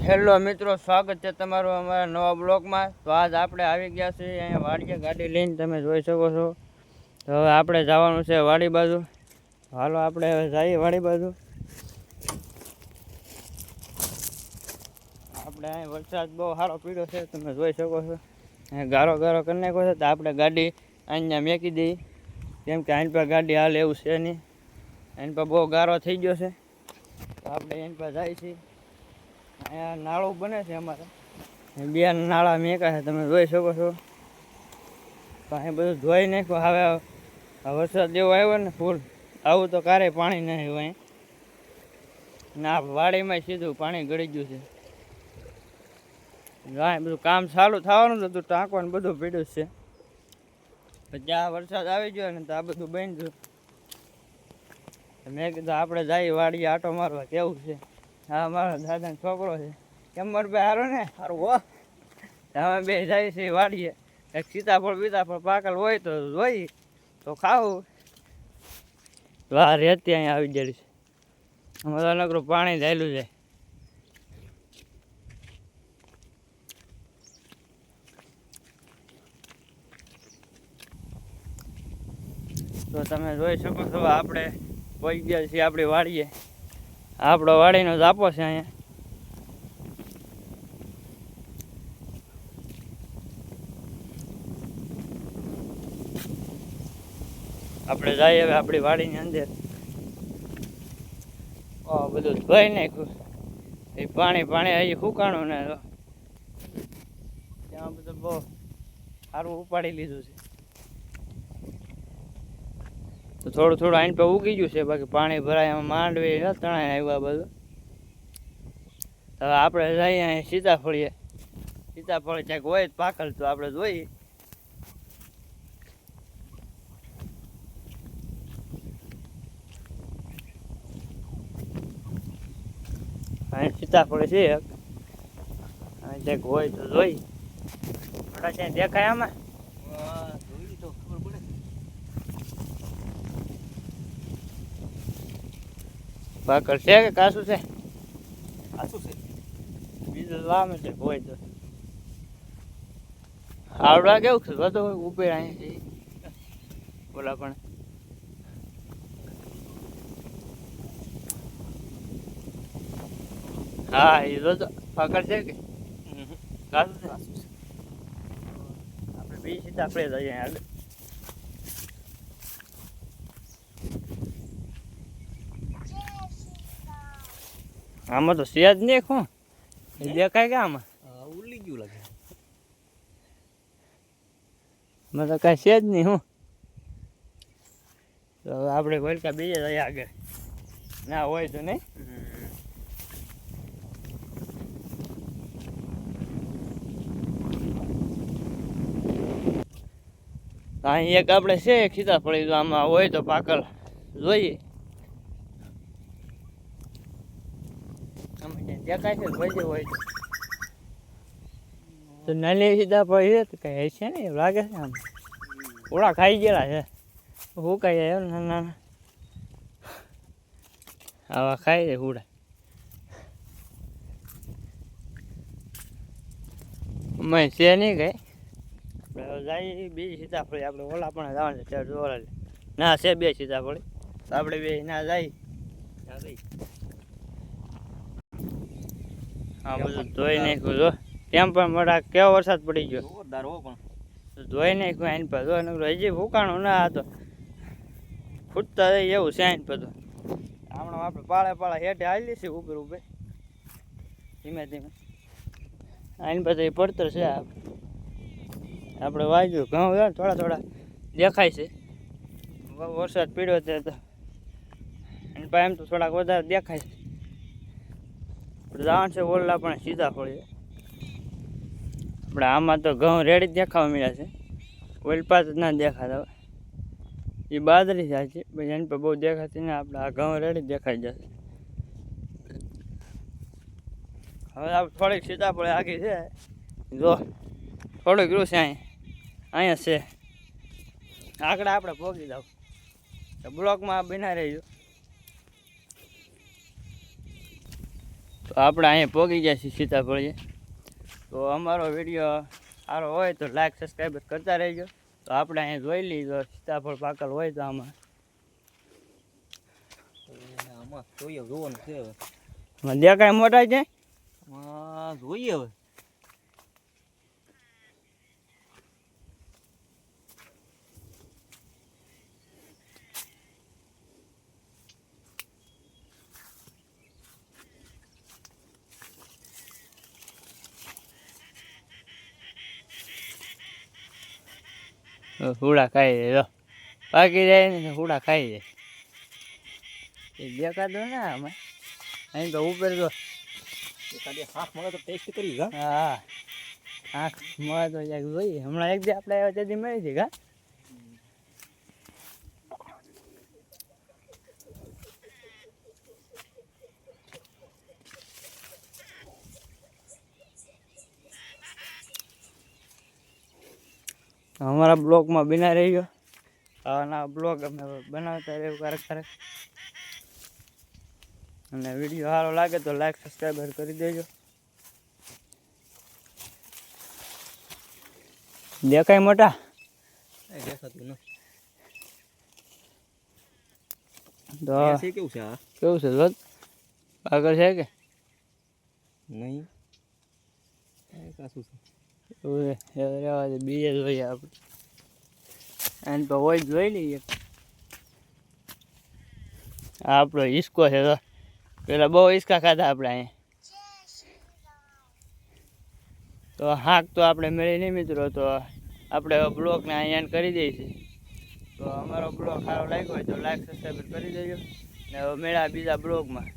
Hello મિત્રો, સ્વાગત છે તમારું અમારા નવા બ્લોગમાં. તો આજ આપણે આવી ગયા છીએ અહીંયા વાડીએ ગાડી લઈને, તમે જોઈ શકો છો. તો હવે આપણે જવાનું છે વાડી બાજુ. હાલો, આપણે હવે જઈએ વાડી બાજુ. આપણે અહીં વરસાદ બહુ સારો પીડ્યો છે, તમે જોઈ શકો છો. ગારો ગારો કરી નાખ્યો છે, તો આપણે ગાડી અહીંયા મેકી દઈએ. કેમ કે આની પર ગાડી હાલ એવું છે નહીં. એની પર બહુ ગારો થઈ ગયો છે. તો આપણે એની પર જાય છીએ. અહીંયા નાળું બને છે અમારે. બે નાળા મેકા છે, તમે જોઈ શકો છો. અહીં બધું ધોઈ નાખ્યું. હવે વરસાદ જેવો આવ્યો ને ફૂલ, આવું તો ક્યારેય પાણી નહીં હોય ના વાડીમાં સીધું પાણી ગળી ગયું છે. બધું કામ ચાલુ થવાનું હતું, ટાંકવાનું બધું પીડ્યું છે. આ વરસાદ આવી ગયો ને તો આ બધું બની ગયું મેં કીધું આપણે જઈએ વાડીએ આટો મારવા, કેવું છે? હા, મારો દાદાનો છોકરો છે. કેમ મારો ભાઈ હારો ને? હારું હો. અમે બે જાય છે વાડીએ. એક સીતાફળ, બીતાફળ પાકલ હોય તો જોઈ, તો ખાવું વાર રેતી અહીંયા આવી ગયેલી છે. અમારે નકરું પાણી ધાયેલું છે. તો તમે જોઈ શકો છો, આપણે પહોંચી ગયા છીએ આપણી વાડીએ. આપણો વાડીનો જાપો છે અહીંયા. આપણે જઈએ હવે આપણી વાડીની અંદર. બધું ધોઈ નાખ્યું. એ પાણી પાણી અહીં સુકાણું ને ત્યાં બધું બહુ સારું ઉપાડી લીધું છે. તો થોડું થોડું આઈન પર ઉગી ગયું છે, બાકી પાણી ભરાય એમાં માંડવી તણાય આવ્યા બધું. હવે આપણે જઈએ અહીં સીતાફળીએ. સીતાફળ ક્યાંક હોય પાકલ તો આપણે જોઈએ. અહીં સીતાફળ છે અહીં ક્યાંક હોય તો જોઈ દેખાય આમાં? પાકલ છે કે કાસું છે? બીજું લામે છે કોઈ તો. આવડા કેવું છે? બધો ઉભે અહીંયા છે બોલા પણ. હા એ તો પાકલ છે કે? કાસું છે? આપણે બી સીધા આપણે જઈએ આગળ. આમાં તો સેજ નહીં એ દેખાય કે આમાં? ઉલી ગયું લાગે. મેં તો કાંઈ છે જ નહીં હું. તો આપણે વલકા બીજે જઈએ આગળ. ના હોય તો નહીં? અહીં એક આપણે છે સીતાફળી તો આમાં હોય તો પાકલ જોઈએ આમાં ક્યાંય દેખાય છે વજે હોય તો નાની નાની સીતાફળી છે કઈ છે ને એવું લાગે છે આમ. ઓળા ખાઈ ગયેલા છે. હું કઈ આવ્યો નાના નાના. આવા ખાઈ જાય હુડા. મેં છે નહીં કઈ. જાય બીજી સીતાફળી, આપણે ઓલા પણ જવાનું છે જોવા ના, છે બે સીતાફળી. આપણે બે ના જાય હા બધું ધોઈ નાખ્યું જો. તેમ પણ મોટા કેવો વરસાદ પડી ગયો? જોરદાર હો પણ. ધોઈ નાખ્યું આઈન પર જો હજી ભૂકાણું ના હતો. ફૂટતા જાય એવું છે આઈન પર તો હમણાં આપણે પાળે પાળે હેઠે હાલી છે ઉપર ઉપર. ધીમે ધીમે. આઈન પર તો એ પડતર છે આપણે વાગ્યું ઘઉં થોડા થોડા દેખાય છે. વરસાદ પીડ્યો તે. એમ તો થોડાક વધારે દેખાય છે. જવાનું છે ઓરલા પણ સીધા ફળીએ આપણે આમાં તો ઘઉં રેડી દેખાવા મળ્યા છે. ઓલપાત ના દેખાતા. એ બાદરી જાય છે પછી એની પર બહુ દેખાતી ને, આપણે આ ઘઉં રેડી દેખાઈ જશે. હવે આપણે થોડીક સીતાફળ આગી છે. જો થોડુંક રૂ છે અહીંયા અહીંયા છે. આગળ આપણે પહોંચી જાવ તો બ્લોકમાં બિના રહેજો તો આપણે અહીંયા પહોંચી ગયા છીએ સીતાફળીએ. તો અમારો વીડિયો સારો હોય તો લાઈક સબસ્ક્રાઈબ કરતા રહેજો. તો આપણે અહીંયા જોઈ લીધો સીતાફળ પાકલ હોય તો આમાં. આમાં જોઈએ જોવાનું છે હવે. દેખાય મોટા છે? જોઈએ હવે. હુડા ખાઈ જાય જો પાકી જાય ને હુડા ખાઈ જાય એ દેખાતો ને અમે અહીં તો ઉપર તો હાથ મળે તો ટેસ્ટ કરી હા. આંખ મળે તો જોઈએ. હમણાં એક દી આપણે આવ્યા તેથી મળી હતી કા અમારા બ્લોગમાં બિના રહી ગયો. આના બ્લોગ અમે બનાવતા રહ્યું ક્યારેક ક્યારેક અને વીડિયો સારો લાગે તો લાઈક સબસ્ક્રાઈબર કરી દેજો. દેખાય મોટા? દેખાતું કેવું છે કેવું છે આગળ છે કે? નહીં. કાશું છે? રહેવા દે, બીજે જોઈએ આપણે. એને તો હોય જોઈ લઈએ. આપણો હિસકો છે તો પેલા બહુ હિસકા ખાધા આપણે અહીંયા. તો હાક તો આપણે મળી નહીં, મિત્રો. તો આપણે બ્લોગને અહીંયા કરી દઈએ તો અમારો બ્લોગ સારો લાગ્યો હોય તો લાઈક સબસ્ક્રાઈબ કરી દેજો. ને મેળા બીજા બ્લોગમાં.